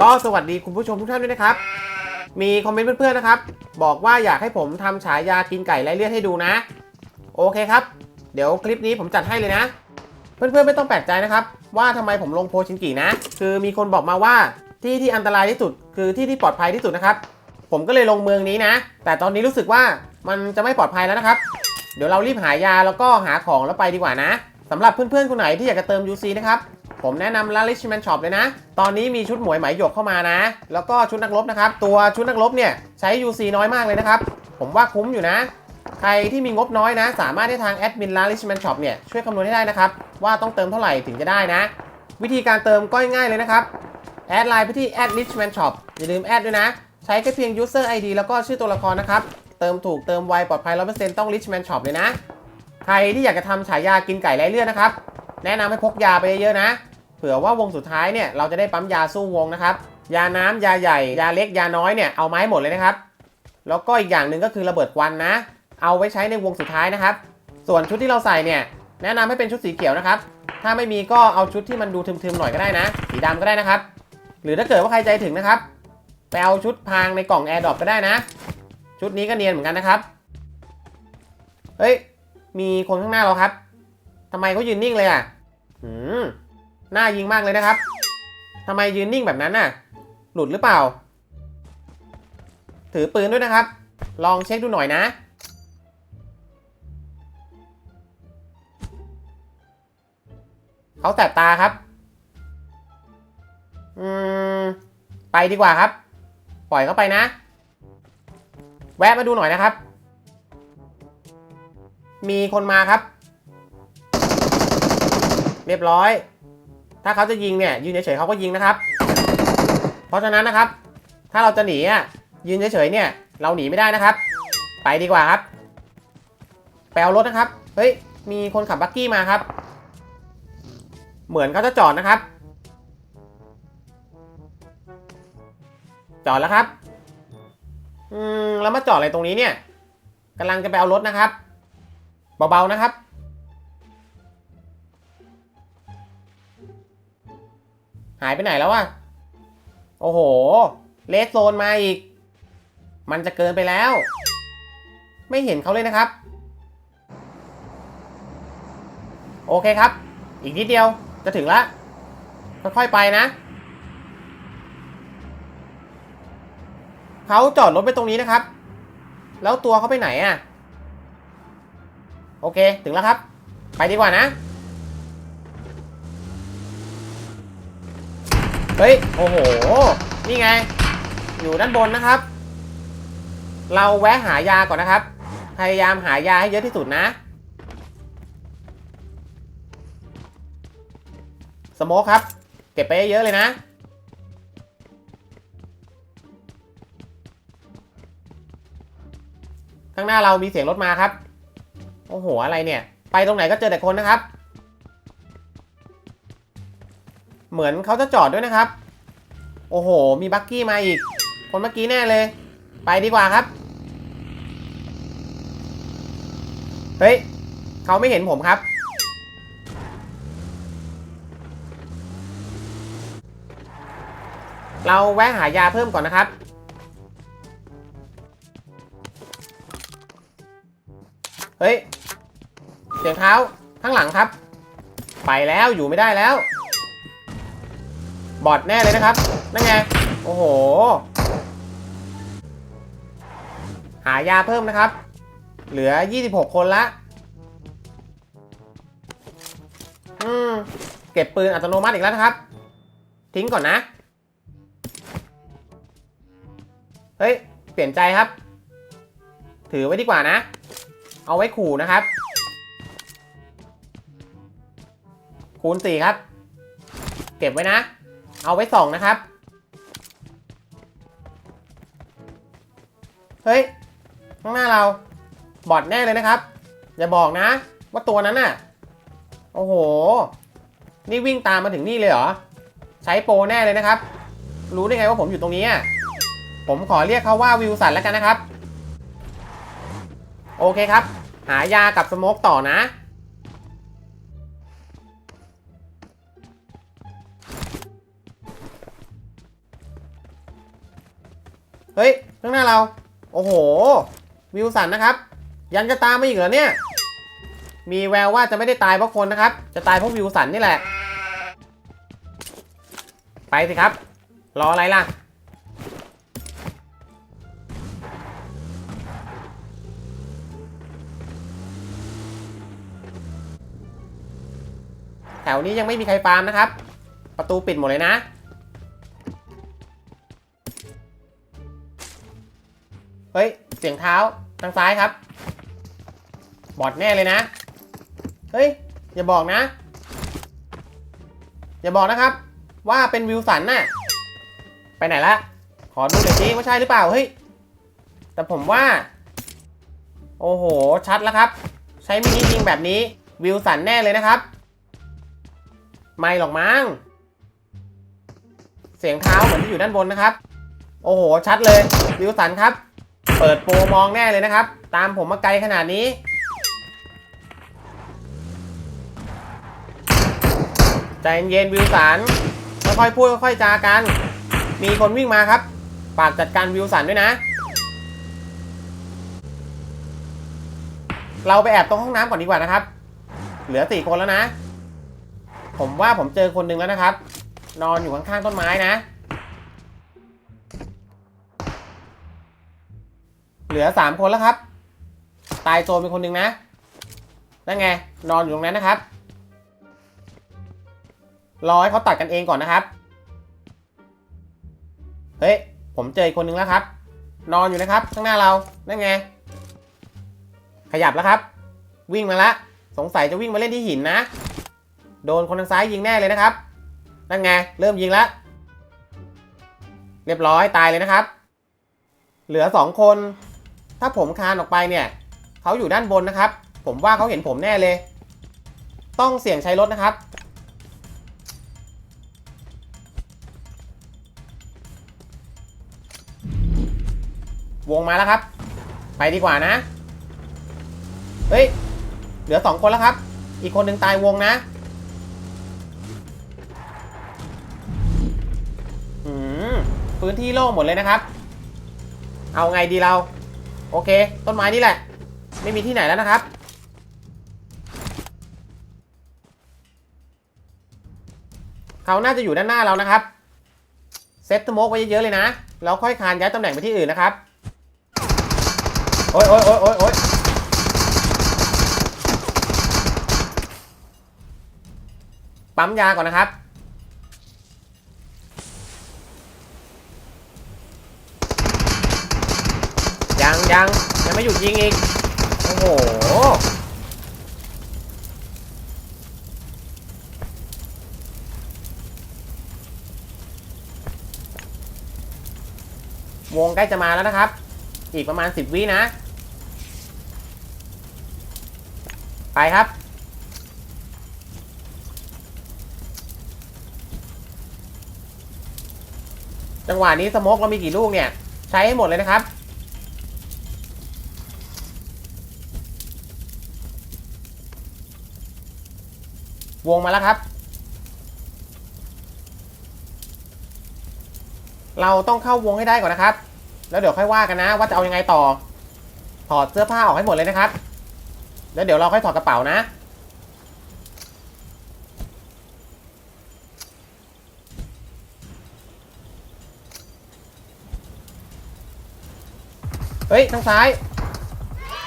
ก็สวัสดีคุณผู้ชมทุกท่านด้วยนะครับ มีคอมเมนต์เพื่อนๆนะครับ บอกว่าอยากให้ผมทำฉายากินไก่ไร้เลือดให้ดูนะ โอเคครับ เดี๋ยวคลิปนี้ผมจัดให้เลยนะ เพื่อนๆไม่ต้องแปลกใจนะครับ ว่าทำไมผมลงโพชินกินะ คือมีคนบอกมาว่าที่ที่อันตรายที่สุด คือที่ที่ปลอดภัยที่สุดนะครับ ผมก็เลยลงเมืองนี้นะ แต่ตอนนี้รู้สึกว่ามันจะไม่ปลอดภัยแล้วนะครับ เดี๋ยวเรารีบหายาแล้วก็หาของแล้วไปดีกว่านะสำหรับเพื่อนๆคนไหนที่อยากจะเติม UC นะครับ ผมแนะนำร้าน Richman Shop เลยนะ ตอนนี้มีชุดหมวยไหมหยกเข้ามานะ แล้วก็ชุดนักรบนะครับ ตัวชุดนักรบเนี่ยใช้ UC น้อยมากเลยนะครับ ผมว่าคุ้มอยู่นะ ใครที่มีงบน้อยนะ สามารถให้ทางแอดมินร้าน Richman Shop เนี่ยช่วยคำนวณให้ได้นะครับ ว่าต้องเติมเท่าไหร่ถึงจะได้นะ วิธีการเติมก็ง่ายเลยนะครับ แอดไลน์ไปที่แอด Richman Shop อย่าลืมแอดด้วยนะ ใช้แค่เพียง user ID แล้วก็ชื่อตัวละครนะครับ เติมถูกเติมไวปลอดภัย100%ต้อง Richman Shop เลยนะ ใครที่อยากจะทำฉายากินไก่ไร้เลือดนะครับ แนะนำให้พกยาไปเยอะๆนะ ผื่อว่าวงสุดท้ายเนี่ยเราจะได้ปั๊มยาสู้วงนะครับ ยาน้ำยาใหญ่ ยาเล็กยาน้อยเนี่ยเอาไม้หมดเลยนะครับ แล้วก็อีกอย่างหนึ่งก็คือระเบิดควันนะ เอาไว้ใช้ในวงสุดท้ายนะครับ ส่วนชุดที่เราใส่เนี่ยแนะนำให้เป็นชุดสีเขียวนะครับ ถ้าไม่มีก็เอาชุดที่มันดูทึมๆหน่อยก็ได้นะ สีดำก็ได้นะครับ หรือถ้าเกิดว่าใครใจถึงนะครับไปเอาชุดพางในกล่องแอร์ดรอปก็ได้นะ ชุดนี้ก็เนียนเหมือนกันนะครับ เฮ้ย มีคนข้างหน้าเราครับทำไมเขายืนนิ่งเลยอะ หืม น่ายิงมากเลยนะครับทำไมยืนนิ่งแบบนั้นน่ะ หลุดหรือเปล่า ถือปืนด้วยนะครับ ลองเช็คดูหน่อยนะ เขาแสบตาครับ อืม ไปดีกว่าครับ ปล่อยเขาไปนะ แวะมาดูหน่อยนะครับ มีคนมาครับ เรียบร้อย ถ้าเขาจะยิงเนี่ยยืนเฉยๆเขาก็ยิงนะครับ เพราะฉะนั้นนะครับ ถ้าเราจะหนีอะยืนเฉยๆเนี่ยเราหนีไม่ได้นะครับ ไปดีกว่าครับไปเอารถนะครับ เฮ้ย มีคนขับบักกี้มาครับ เหมือนเขาจะจอดนะครับ จอดแล้วครับ อืม แล้วมาจอดอะไรตรงนี้เนี่ยกำลังจะไปเอารถนะครับ เบาๆนะครับายไปไหนแล้ววะ โอ้โห เลสโซนมาอีก มันจะเกินไปแล้ว ไม่เห็นเขาเลยนะครับ โอเคครับ อีกนิดเดียวจะถึงละ ค่อยๆไปนะ เขาจอดรถไปตรงนี้นะครับ แล้วตัวเขาไปไหนอะ่ะ โอเค ถึงแล้วครับ ไปดีกว่านะ เฮ้ย โอ้โห นี่ไง อยู่ด้านบนนะครับ เราแวะหายาก่อนนะครับ พยายามหายาให้เยอะที่สุดนะสโมคครับ เก็บไปเยอะเลยนะ ข้างหน้าเรามีเสียงรถมาครับ โอ้โห อะไรเนี่ย ไปตรงไหนก็เจอแต่คนนะครับ เหมือนเขาจะจอดด้วยนะครับ โอ้โห มีบักกี้มาอีก คนเมื่อกี้แน่เลย ไปดีกว่าครับ เฮ้ย เขาไม่เห็นผมครับ เราแวะหายาเพิ่มก่อนนะครับเฮ้ย เสียงเท้าข้างหลังครับ ไปแล้วอยู่ไม่ได้แล้ว บอดแน่เลยนะครับ นั่นไง โอ้โห หายาเพิ่มนะครับ เหลือ 26 คนละ อืม เก็บปืนอัตโนมัติอีกแล้วนะครับ ทิ้งก่อนนะ เฮ้ย เปลี่ยนใจครับ ถือไว้ดีกว่านะ เอาไว้ขู่นะครับ คูณสี่ครับ เก็บไว้นะ เอาไว้สองนะครับ เฮ้ย ข้างหน้าเรา บอดแน่เลยนะครับ อย่าบอกนะ ว่าตัวนั้นน่ะ โอ้โห นี่วิ่งตามมาถึงนี่เลยเหรอ ใช้โปรแน่เลยนะครับ รู้ได้ไงว่าผมอยู่ตรงนี้อะผมขอเรียกเขาว่าวิวสันแล้วกันนะครับ โอเคครับ หายากับสโมกต่อนะ เฮ้ยข้างหน้าเรา โอ้โห วิวสันนะครับ ยังจะตามมาอีกเหรอเนี่ย มีแววว่าจะไม่ได้ตายเพราะคนนะครับ จะตายเพราะวิวสันนี่แหละ ไปสิครับ รออะไรล่ะ แถวนี้ยังไม่มีใครฟาร์มนะครับ ประตูปิดหมดเลยนะ สียงเท้าทางซ้ายครับ บอดแน่เลยนะ เฮ้ย อย่าบอกนะ อย่าบอกนะครับ ว่าเป็นวิลสันน่ะ ไปไหนละ ขอดูหน่อยสิว่าใช่หรือเปล่า เฮ้ย แต่ผมว่า โอ้โห ชัดแล้วครับ ใช้มินิยิงแบบนี้ วิลสันแน่เลยนะครับ ไม่หรอกมั้ง เสียงเท้าเหมือนที่อยู่ด้านบนนะครับ โอ้โห ชัดเลย วิลสันครับ เปิดโปรมองแน่เลยนะครับ ตามผมมาไกลขนาดนี้ ใจเย็นวิลสันค่อยๆพูดค่อยๆจากัน มีคนวิ่งมาครับฝากจัดการวิลสันด้วยนะ เราไปแอบตรงห้องน้ำก่อนดีกว่านะครับ เหลือสี่คนแล้วนะ ผมว่าผมเจอคนหนึ่งแล้วนะครับ นอนอยู่ข้างๆต้นไม้นะ เหลือสามคนแล้วครับ ตายโซนเป็นคนหนึ่งนะ นั่นไง นอนอยู่ตรงนั้นนะครับ รอให้เขาตัดกันเองก่อนนะครับ เฮ้ย ผมเจออีกคนหนึ่งแล้วครับ นอนอยู่นะครับ ข้างหน้าเรา นั่นไง ขยับแล้วครับ วิ่งมาล้วสงสัยจะวิ่งมาเล่นที่หินนะ โดนคนทางซ้ายยิงแน่เลยนะครับ นั่นไง เริ่มยิงแล้วเรียบร้อยตายเลยนะครับ เหลือสองคน ถ้าผมคานออกไปเนี่ยเขาอยู่ด้านบนนะครับ ผมว่าเขาเห็นผมแน่เลย ต้องเสี่ยงใช้รถนะครับ วงมาแล้วครับ ไปดีกว่านะ เฮ้ย เหลือสองคนแล้วครับ อีกคนหนึ่งตายวงนะอืมพื้นที่โล่งหมดเลยนะครับ เอาไงดีเรา โอเค ต้นไม้นี่แหละ ไม่มีที่ไหนแล้วนะครับ เขาน่าจะอยู่ด้านหน้าเรานะครับ เซตสโมกไว้เยอะๆเลยนะ แล้วค่อยคานย้ายตำแหน่งไปที่อื่นนะครับ โอ๊ยโอ๊ยโอ๊ยโอ๊ยโอ๊ยปั๊มยาก่อนนะครับ ยังยังไม่หยุดยิงอีก โอ้โห วงใกล้จะมาแล้วนะครับ อีกประมาณ10วินะ ไปครับจังหวะนี้สโมกเรามีกี่ลูกเนี่ย ใช้ให้หมดเลยนะครับ วงมาแล้วครับ เราต้องเข้าวงให้ได้ก่อนนะครับ แล้วเดี๋ยวค่อยว่ากันนะ ว่าจะเอายังไงต่อ ถอดเสื้อผ้าออกให้หมดเลยนะครับ แล้วเดี๋ยวเราค่อยถอดกระเป๋านะเฮ้ยทางซ้าย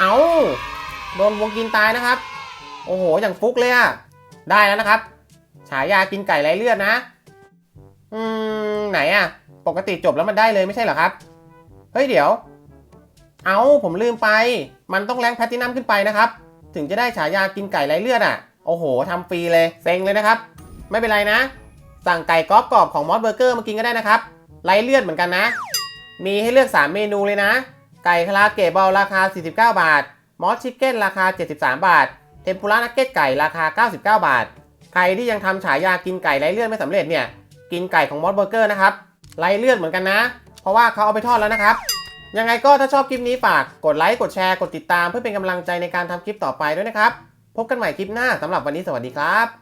เอาโดนวงกินตายนะครับ โอ้โห อย่างฟุกเลยอะ ได้แล้วนะครับ ฉายากินไก่ไร้เลือดนะ อืม ไหนอะปกติจบแล้วมันได้เลยไม่ใช่เหรอครับ เฮ้ยเดี๋ยว เอาผมลืมไป มันต้องแรงแพลตตินัมขึ้นไปนะครับ ถึงจะได้ฉายากินไก่ไร้เลือดอะโอ้โหทำฟรีเลยเซ็งเลยนะครับ ไม่เป็นไรนะ สั่งไก่กรอบกรอบของมอสเบอร์เกอร์มากินก็ได้นะครับไร้เลือดเหมือนกันนะ มีให้เลือก 3 เมนูเลยนะ ไก่คาราเกะบอลราคา 49 บาท มอสชิคเก้นราคา 73 บาท เทมปุระนักเก็ตไก่ราคา 99 บาท ใครที่ยังทำฉายากินไก่ไร้เลือดไม่สำเร็จเนี่ย กินไก่ของมอสเบอร์เกอร์นะครับไร้เลือดเหมือนกันนะ เพราะว่าเขาเอาไปทอดแล้วนะครับ ยังไงก็ถ้าชอบคลิปนี้ฝากกดไลค์กดแชร์กดติดตามเพื่อเป็นกำลังใจในการทำคลิปต่อไปด้วยนะครับ พบกันใหม่คลิปหน้าสำหรับวันนี้สวัสดีครับ